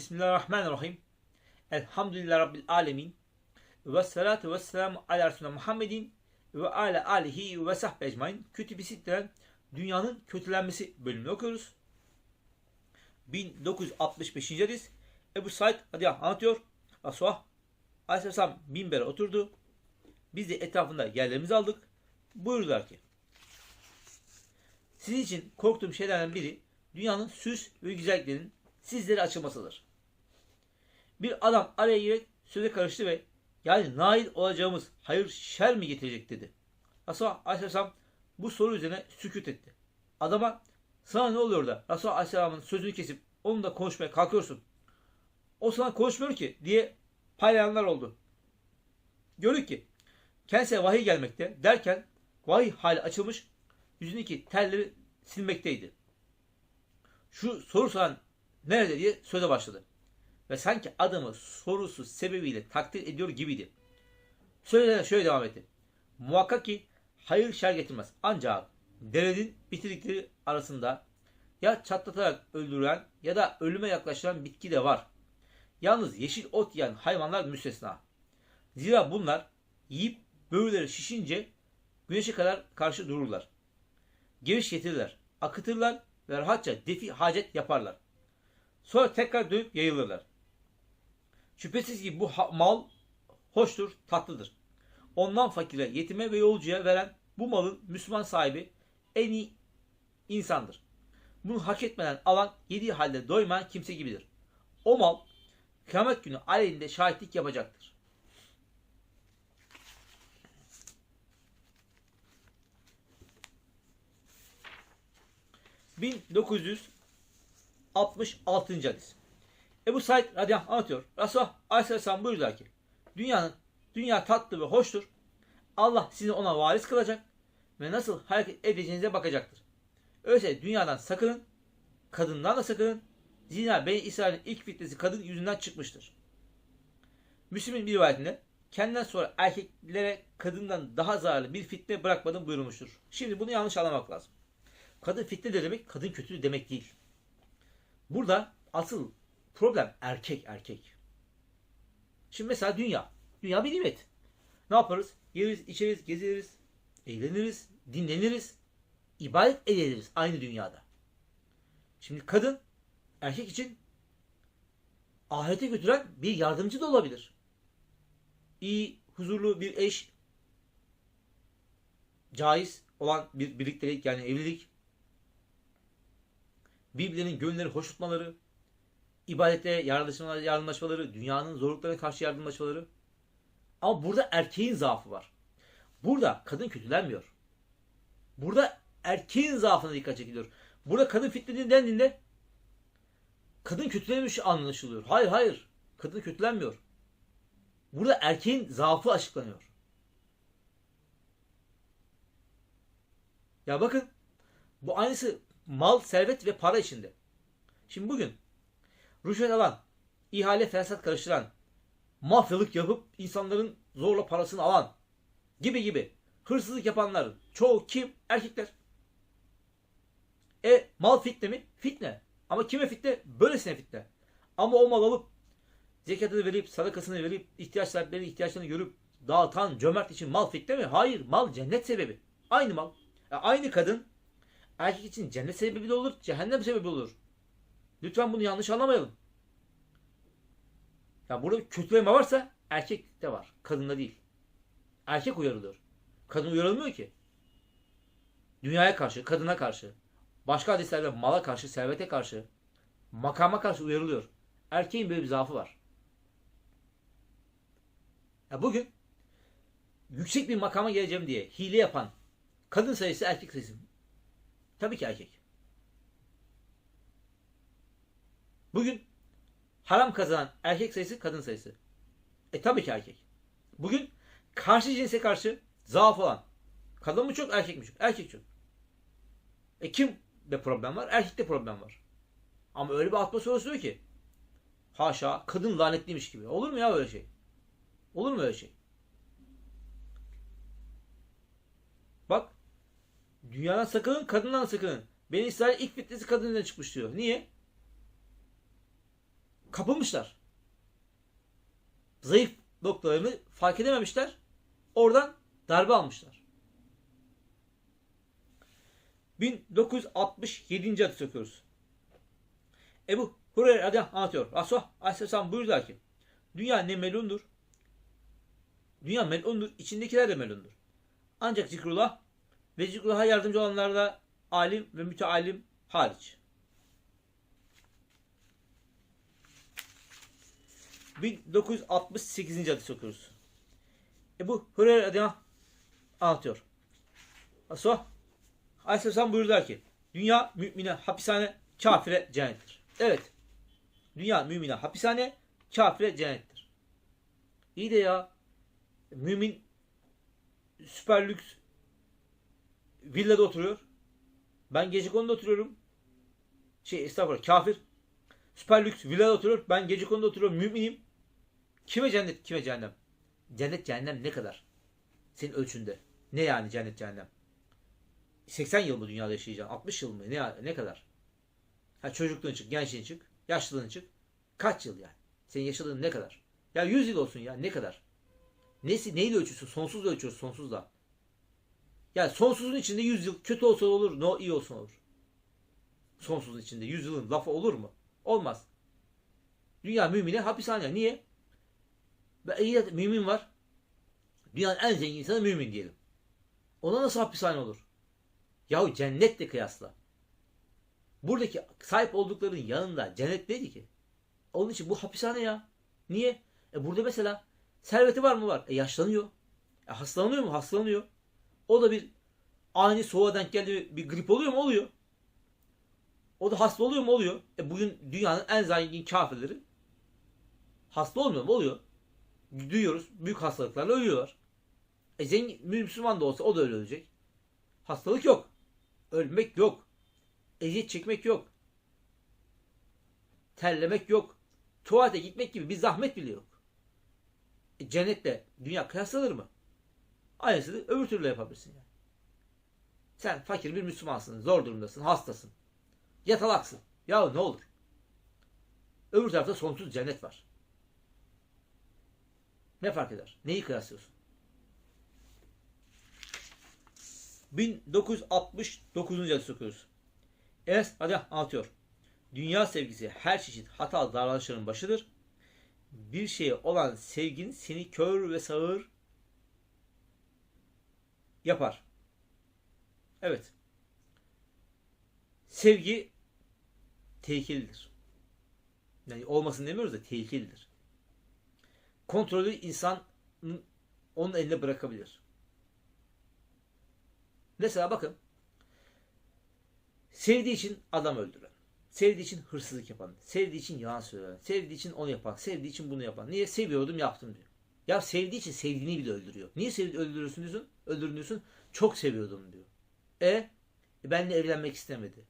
Bismillahirrahmanirrahim. Elhamdülillah Rabbil alemin. Ve salatu ve selamu ala Resulü Muhammedin ve ala alihi ve sahbe ecmain. Kütüb-i Sitte'den Dünyanın Kötülenmesi bölümünü okuyoruz. 1965. hadis. Ebu Said radıyallahu anlatıyor. Resulullah aleyhisselam minbere oturdu. Biz de etrafında yerlerimizi aldık. Buyurdular ki sizin için korktuğum şeylerden biri dünyanın süs ve güzelliklerin sizlere açılmasıdır. Bir adam araya girerek söze karıştı ve yani nail olacağımız hayır şer mi getirecek dedi. Resulullah Aleyhisselam bu soru üzerine sükut etti. Adama sana ne oluyor da Resulullah Aleyhisselam'ın sözünü kesip onunla konuşmaya kalkıyorsun. O sana konuşmuyor ki diye paylayanlar oldu. Gördük ki kendisine vahiy gelmekte derken vahiy hali açılmış yüzündeki telleri silmekteydi. Şu soru soran nerede diye söze başladı. Ve sanki adamı sorusu sebebiyle takdir ediyor gibiydi. Söylenen şöyle devam etti. Muhakkak ki hayır şer getirmez. Ancak derenin bitirdikleri arasında ya çatlatarak öldüren ya da ölüme yaklaştıran bitki de var. Yalnız yeşil ot yiyen hayvanlar müstesna. Zira bunlar yiyip böğürleri şişince güneşe kadar karşı dururlar. Geviş getirirler, akıtırlar ve rahatça defi hacet yaparlar. Sonra tekrar dönüp yayılırlar. Şüphesiz ki bu mal hoştur, tatlıdır. Ondan fakire, yetime ve yolcuya veren bu malın Müslüman sahibi en iyi insandır. Bunu hak etmeden alan yediği halde doymayan kimse gibidir. O mal kıyamet günü aleyhinde şahitlik yapacaktır. ...1966. hadis. Ebu Said radıyallahu anlatıyor. Resulullah aleyhisselam buyurdular ki... ...dünyanın, dünya tatlı ve hoştur. Allah sizi ona varis kılacak ve nasıl hareket edeceğinize bakacaktır. Öyleyse dünyadan sakının, kadından da sakının. Zina Beni İsrail'in ilk fitnesi kadın yüzünden çıkmıştır. Müslüm'ün bir rivayetinde kendinden sonra erkeklere kadından daha zararlı bir fitne bırakmadım buyurmuştur. Şimdi bunu yanlış anlamak lazım. Kadın fitne de demek, kadın kötülüğü demek değil. Burada asıl problem erkek erkek. Şimdi mesela dünya. Dünya bir nimet. Ne yaparız? Yeriz, içeriz, gezeriz, eğleniriz, dinleniriz, ibadet ederiz aynı dünyada. Şimdi kadın erkek için ahirete götüren bir yardımcı da olabilir. İyi, huzurlu bir eş, caiz olan bir birliktelik yani evlilik, birbirlerinin gönülleri hoş tutmaları, ibadete yardımlaşmaları, yardımlaşmaları, dünyanın zorluklarına karşı yardımlaşmaları. Ama burada erkeğin zaafı var. Burada kadın kötülenmiyor. Burada erkeğin zaafına dikkat çekiliyor. Burada kadın fitnediği dendiğinde kadın kötülenmiş anlaşılıyor. Hayır hayır. Kadın kötülenmiyor. Burada erkeğin zaafı açıklanıyor. Ya bakın bu aynısı mal, servet ve para içinde. Şimdi bugün rüşvet alan, ihale fesat karıştıran, mafyalık yapıp insanların zorla parasını alan gibi gibi hırsızlık yapanların çoğu kim? Erkekler. E mal fitne mi? Fitne. Ama kime fitne? Böylesine fitne. Ama o mal alıp zekatını verip sadakasını verip ihtiyaç sahiplerinin ihtiyaçlarını görüp dağıtan cömert için mal fitne mi? Hayır. Mal cennet sebebi. Aynı mal. E, aynı kadın erkek için cennet sebebi de olur, cehennem sebebi olur. Lütfen bunu yanlış anlamayalım. Ya burada bir kötüleme varsa erkek de var. Kadında değil. Erkek uyarılıyor. Kadın uyarılmıyor ki. Dünyaya karşı, kadına karşı, başka hadislerde mala karşı, servete karşı, makama karşı uyarılıyor. Erkeğin böyle bir zaafı var. Ya bugün yüksek bir makama geleceğim diye hile yapan kadın sayısı erkek sayısı. Tabii ki erkek. Bugün haram kazanan erkek sayısı kadın sayısı. E tabii ki erkek. Bugün karşı cinse karşı zaaf olan kadın mı çok erkek mi çok? Erkek çok. E kim de problem var? Erkekte problem var. Ama öyle bir atmosfer oluşuyor ki haşa kadın lanetliymiş gibi. Olur mu ya öyle şey? Olur mu öyle şey? Bak dünyadan sakının kadından sakının. Beni İsrail ilk fitnesi kadından çıkmış diyor. Niye? Kapılmışlar. Zayıf noktalarını fark edememişler. Oradan darbe almışlar. 1967. hadis okuyoruz. Ebu Hureyre radıyallahu anlatıyor. Resulullah aleyhisselam buyurdular ki Dünya ne melundur? Dünya melundur. içindekiler de melundur. Ancak zikrullah ve zikrullah'a yardımcı olanlar da alim ve mütealim hariç. 1968. hadis okuyoruz. Ebu Hureyre anh anlatıyor. Resulullah Aleyhisselam buyurdular ki dünya mümine hapishane, kafire cennettir. Evet. Dünya mümine hapishane, kafire cennettir. İyi de ya mümin süper lüks villada oturuyor. Ben gece konuda oturuyorum. Şey estağfurullah kafir süper lüks villada oturuyor. Ben gece konuda oturuyorum. Müminim. Kime cennet, kime cehennem? Cennet cehennem ne kadar? Senin ölçünde. Ne yani cennet cehennem? 80 yıl mı dünyada yaşayacaksın? 60 yıl mı? Ne, ne kadar? Ha çocukluğun çık, gençliğin çık, yaşlılığın çık. Kaç yıl yani? Senin yaşadığın ne kadar? Ya 100 yıl olsun ya ne kadar? Nesi, neyle ölçüyorsun? Sonsuzla ölçüyoruz sonsuzla. Yani sonsuzun içinde 100 yıl kötü olsa olur, no iyi olsun olur. Sonsuzun içinde 100 yılın lafı olur mu? Olmaz. Dünya mümine hapishane. Niye? De mümin var. Dünyanın en zengin insanı mümin diyelim. Ona nasıl hapishane olur? Yahu cennetle kıyasla. Buradaki sahip olduklarının yanında cennet neydi ki? Onun için bu hapishane ya. Niye? E burada mesela serveti var mı var? E yaşlanıyor. E hastalanıyor mu? Hastalanıyor. O da bir ani soğuğa denk geldi bir grip oluyor mu? Oluyor. O da hasta oluyor mu? Oluyor. E bugün dünyanın en zengin kafirleri hasta olmuyor mu? Oluyor. Duyuyoruz. Büyük hastalıklarla ölüyorlar. E zengin Müslüman da olsa o da öyle ölecek. Hastalık yok. Ölmek yok. Eziyet çekmek yok. Terlemek yok. Tuvalete gitmek gibi bir zahmet bile yok. E, cennetle dünya kıyaslanır mı? Aynısını öbür türlü yapabilirsin yani. Sen fakir bir Müslümansın, zor durumdasın, hastasın. Yatalaksın. Ya ne olur. Öbür tarafta sonsuz cennet var. Ne fark eder? Neyi kıyaslıyorsun? 1969. hadis okuyoruz. Enes hadi anlatıyor. Dünya sevgisi her çeşit hatalı davranışların başıdır. Bir şeye olan sevgin seni kör ve sağır yapar. Evet. Sevgi tehlikelidir. Yani olmasın demiyoruz da tehlikelidir. Kontrolü insan onun eline bırakabilir. Mesela bakın. Sevdiği için adam öldüren. Sevdiği için hırsızlık yapan. Sevdiği için yalan söyleyen. Sevdiği için onu yapan. Sevdiği için bunu yapan. Niye? Seviyordum yaptım diyor. Ya sevdiği için sevdiğini bile öldürüyor. Niye sevdi öldürüyorsun diyorsun? Öldürün diyorsun. Çok seviyordum diyor. E benle evlenmek istemedi.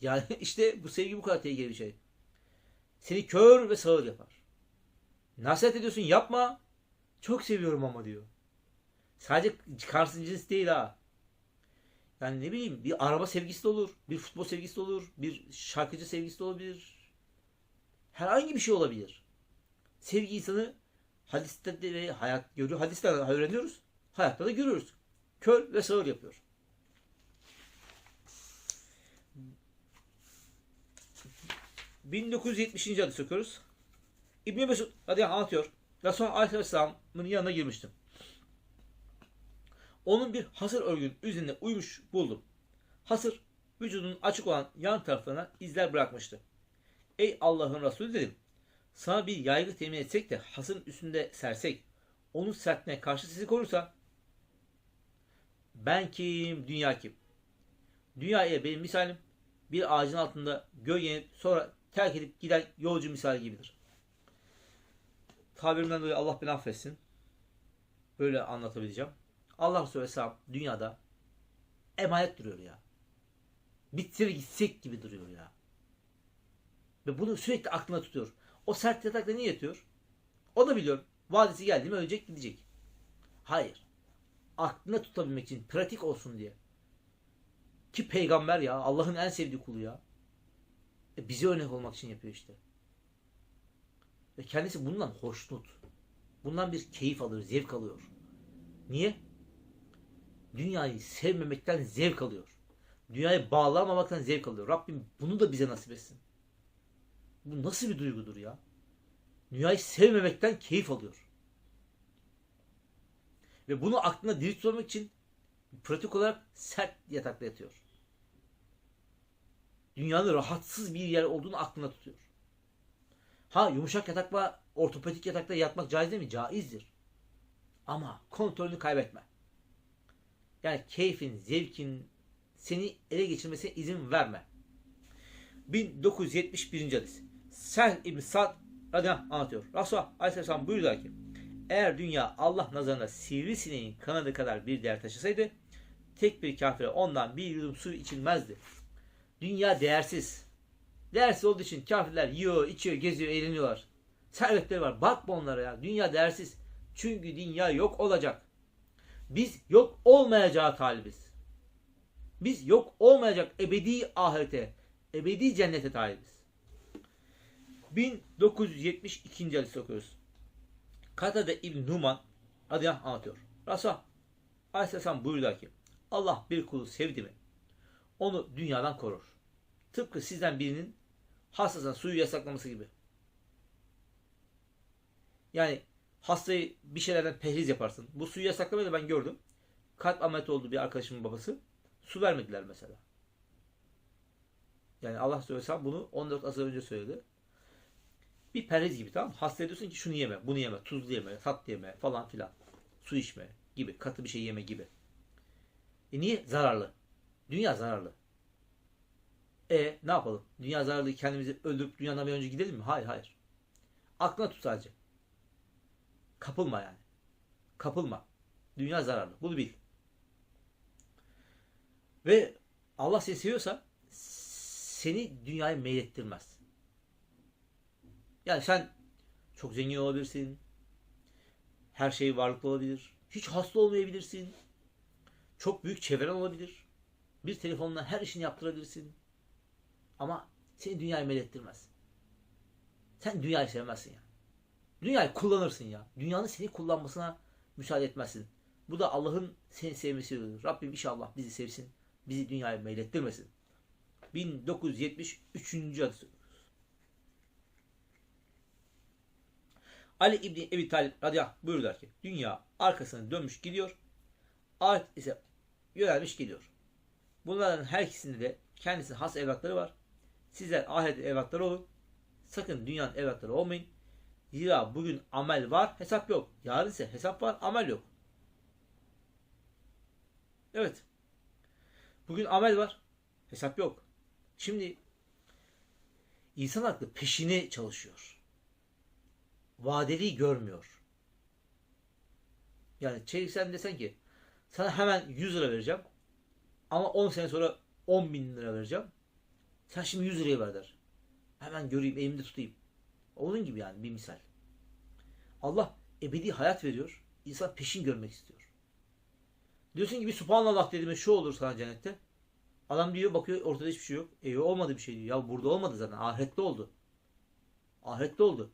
Yani işte bu sevgi bu kadar tehlikeli bir şey. Seni kör ve sağır yapar. Nasihat ediyorsun yapma. Çok seviyorum ama diyor. Sadece karşı cins değil ha. Yani ne bileyim bir araba sevgisi de olur. Bir futbol sevgisi de olur. Bir şarkıcı sevgisi de olabilir. Herhangi bir şey olabilir. Sevgi insanı hadiste de hayat görüyor. Hadiste öğreniyoruz. Hayatta da görüyoruz. Kör ve sağır yapıyor. ...1970. hadis okuyoruz. İbn-i Mesud hadi anlatıyor. Resulullah Aleyhisselam'ın yanına girmiştim. Onun bir hasır örgünün üzerine uymuş buldum. Hasır vücudunun açık olan yan taraflarına izler bırakmıştı. Ey Allah'ın Resulü dedim. Sana bir yaygı temin etsek de hasırın üstünde sersek, onun sertliğine karşı sizi korursa, ben kim, dünya kim? Dünya ile benim misalim, bir ağacın altında gölgelenip sonra terk edip giden yolcu misali gibidir. Tabirimden dolayı Allah beni affetsin. Böyle anlatabileceğim. Allah Resulü Aleyhisselam dünyada emanet duruyor ya. Bitse gitsek gibi duruyor ya. Ve bunu sürekli aklına tutuyor. O sert yatakta niye yatıyor? O da biliyor. Vadisi geldi mi ölecek gidecek. Hayır. Aklına tutabilmek için pratik olsun diye. Ki peygamber ya. Allah'ın en sevdiği kulu ya. E, bize örnek olmak için yapıyor işte. Ve kendisi bundan hoşnut. Bundan bir keyif alıyor, zevk alıyor. Niye? Dünyayı sevmemekten zevk alıyor. Dünyaya bağlanmamaktan zevk alıyor. Rabbim bunu da bize nasip etsin. Bu nasıl bir duygudur ya? Dünyayı sevmemekten keyif alıyor. Ve bunu aklına diri tutmak için pratik olarak sert yatakta yatıyor. Dünyanın rahatsız bir yer olduğunu aklına tutuyor. Ha yumuşak yatakla ortopedik yatakta yatmak caiz değil mi? Caizdir. Ama kontrolünü kaybetme. Yani keyfin, zevkin seni ele geçirmesine izin verme. 1971. hadis. Sen İbn Sa'd radıyallahu anlatıyor. Resulullah aleyhisselam buyurdu ki eğer dünya Allah nazarında sivrisineğin kanadı kadar bir değer taşısaydı tek bir kafire ondan bir yudum su içilmezdi. Dünya değersiz. Değersiz olduğu için kafirler yiyor, içiyor, geziyor, eğleniyorlar. Servetleri var. Bakma onlara ya. Dünya değersiz. Çünkü dünya yok olacak. Biz yok olmayacağı talibiz. Biz yok olmayacak ebedi ahirete, ebedi cennete talibiz. 1972. hadis okuyoruz. Katade İbn Numan adıyla anlatıyor. Resulullah Aleyhisselam buyurdu ki Allah bir kulu sevdi mi onu dünyadan korur. Tıpkı sizden birinin hastasına suyu yasaklaması gibi. Yani hastayı bir şeylerden perhiz yaparsın. Bu suyu yasaklamayı da ben gördüm. Kalp ameliyatı oldu bir arkadaşımın babası. Su vermediler mesela. Yani Allah söylesem bunu 14 asır önce söyledi. Bir perhiz gibi tamam? Hasta ediyorsun ki şunu yeme, bunu yeme, tuzlu yeme, tatlı yeme falan filan. Su içme gibi, katı bir şey yeme gibi. E niye? Zararlı. Dünya zararlı. E ne yapalım? Dünya zararlı kendimizi öldürüp dünyadan bir önce gidelim mi? Hayır hayır. Aklına tut sadece. Kapılma yani. Kapılma. Dünya zararlı. Bunu bil. Ve Allah seni seviyorsa seni dünyaya meylettirmez. Yani sen çok zengin olabilirsin. Her şey varlıklı olabilir. Hiç hasta olmayabilirsin. Çok büyük çevren olabilir. Bir telefonla her işini yaptırabilirsin. Ama seni dünyaya meylettirmez. Sen dünyayı sevmezsin ya. Dünyayı kullanırsın ya. Dünyanın seni kullanmasına müsaade etmezsin. Bu da Allah'ın seni sevmesidir. Rabbim inşallah bizi sevsin. Bizi dünyaya meylettirmesin. 1973. hadis. Ali İbni Ebi Talib radıyallahu buyurdular ki dünya arkasını dönmüş gidiyor. Ahiret ise yönelmiş gidiyor. Bunların her ikisinde de kendisine has evlatları var. Sizler ahiret evlatları olun. Sakın dünyanın evlatları olmayın. Zira bugün amel var, hesap yok. Yarın ise hesap var, amel yok. Evet. Bugün amel var, hesap yok. Şimdi insan aklı peşini çalışıyor. Vadeli görmüyor. Yani şey sen desen ki sana hemen 100 lira vereceğim. Ama 10 sene sonra 10 bin lira vereceğim. Sen şimdi 100 liraya ver der. Hemen göreyim, elimde tutayım. Onun gibi yani bir misal. Allah ebedi hayat veriyor. İnsan peşin görmek istiyor. Diyorsun ki bir subhanallah dediğime şu olur sana cennette. Adam diyor bakıyor ortada hiçbir şey yok. E olmadı bir şey diyor. Ya burada olmadı zaten. Ahirette oldu. Ahirette oldu.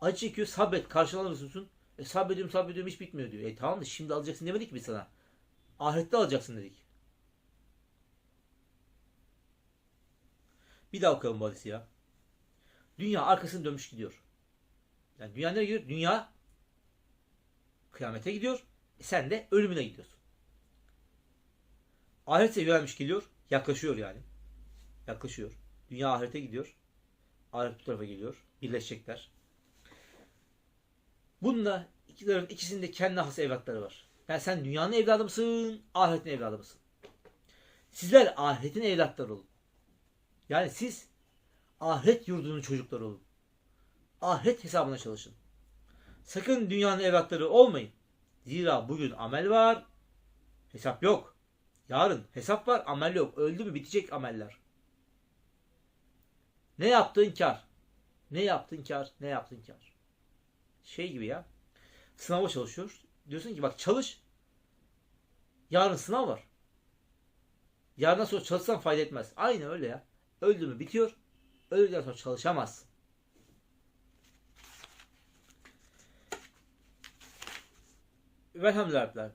Acı çekiyor sabret karşılanırsın. E sabrediyorum sabrediyorum hiç bitmiyor diyor. E tamam da şimdi alacaksın demedik mi sana? Ahirette alacaksın dedik. Bir daha okuyalım bu hadisi ya. Dünya arkasını dönmüş gidiyor. Yani dünya nereye gidiyor? Dünya kıyamete gidiyor. E sen de ölümüne gidiyorsun. Ahirete yönelmiş geliyor. Yaklaşıyor yani. Yaklaşıyor. Dünya ahirete gidiyor. Ahiret bu tarafa geliyor. Birleşecekler. Bununla ikilerin ikisinde kendi has evlatları var. Yani sen dünyanın evladı mısın? Ahiretin evladı mısın? Sizler ahiretin evlatları olun. Yani siz ahiret yurdunun çocukları olun. Ahiret hesabına çalışın. Sakın dünyanın evlatları olmayın. Zira bugün amel var, hesap yok. Yarın hesap var, amel yok. Öldü mü bitecek ameller. Ne yaptın kar? Ne yaptın kar? Ne yaptın kar? Şey gibi ya. Sınava çalışıyor. Diyorsun ki bak çalış. Yarın sınav var. Yarından sonra çalışsan fayda etmez. Aynı öyle ya. Öldü mü bitiyor. öldükten sonra çalışamazsın. Velhamdülillah.